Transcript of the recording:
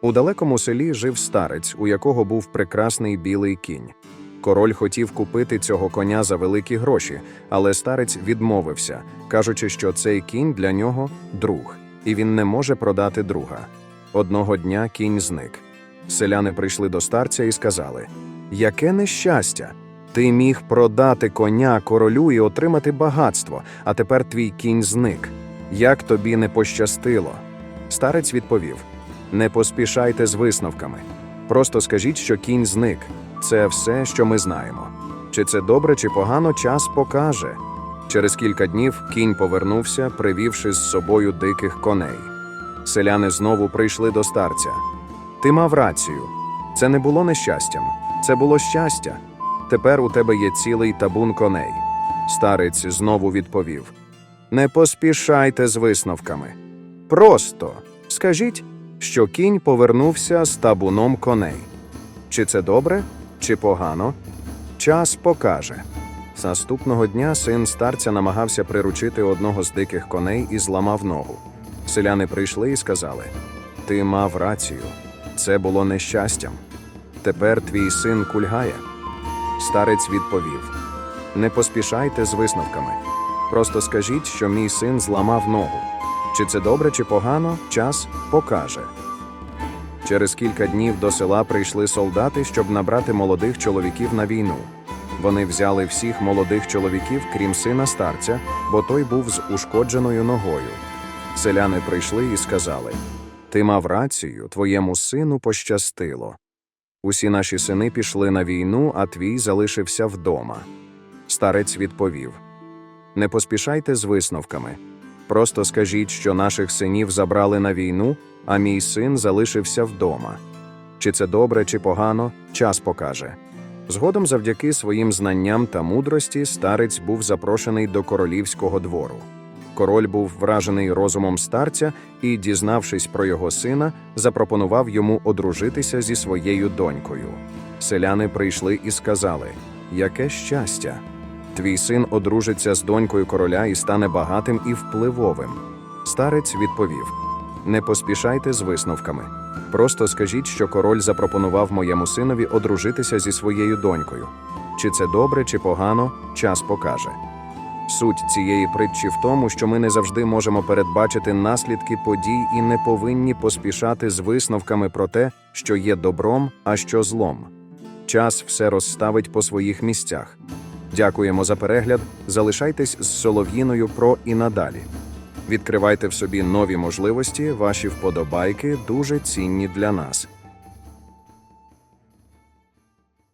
У далекому селі жив старець, у якого був прекрасний білий кінь. Король хотів купити цього коня за великі гроші, але старець відмовився, кажучи, що цей кінь для нього друг, і він не може продати друга. Одного дня кінь зник. Селяни прийшли до старця і сказали: Яке нещастя! Ти міг продати коня королю і отримати багатство, а тепер твій кінь зник. Як тобі не пощастило? Старець відповів: Не поспішайте з висновками. Просто скажіть, що кінь зник. Це все, що ми знаємо. Чи це добре, чи погано, час покаже. Через кілька днів кінь повернувся, привівши з собою диких коней. Селяни знову прийшли до старця. Ти мав рацію. Це не було нещастям, це було щастя. Тепер у тебе є цілий табун коней. Старець знову відповів: Не поспішайте з висновками. Просто скажіть, що кінь повернувся з табуном коней. Чи це добре, чи погано? Час покаже. З наступного дня син старця намагався приручити одного з диких коней і зламав ногу. Селяни прийшли і сказали: Ти мав рацію, це було нещастям. Тепер твій син кульгає. Старець відповів: Не поспішайте з висновками. Просто скажіть, що мій син зламав ногу. Чи це добре, чи погано, час покаже. Через кілька днів до села прийшли солдати, щоб набрати молодих чоловіків на війну. Вони взяли всіх молодих чоловіків, крім сина старця, бо той був з ушкодженою ногою. Селяни прийшли і сказали: Ти мав рацію, твоєму сину пощастило. Усі наші сини пішли на війну, а твій залишився вдома. Старець відповів: Не поспішайте з висновками. Просто скажіть, що наших синів забрали на війну, а мій син залишився вдома. Чи це добре, чи погано, час покаже. Згодом, завдяки своїм знанням та мудрості, старець був запрошений до королівського двору. Король був вражений розумом старця і, дізнавшись про його сина, запропонував йому одружитися зі своєю донькою. Селяни прийшли і сказали: Яке щастя! Твій син одружиться з донькою короля і стане багатим і впливовим. Старець відповів: Не поспішайте з висновками. Просто скажіть, що король запропонував моєму синові одружитися зі своєю донькою. Чи це добре, чи погано, час покаже. Суть цієї притчі в тому, що ми не завжди можемо передбачити наслідки подій і не повинні поспішати з висновками про те, що є добром, а що злом. Час все розставить по своїх місцях. Дякуємо за перегляд. Залишайтесь з Солов'їною про і надалі. Відкривайте в собі нові можливості, ваші вподобайки дуже цінні для нас.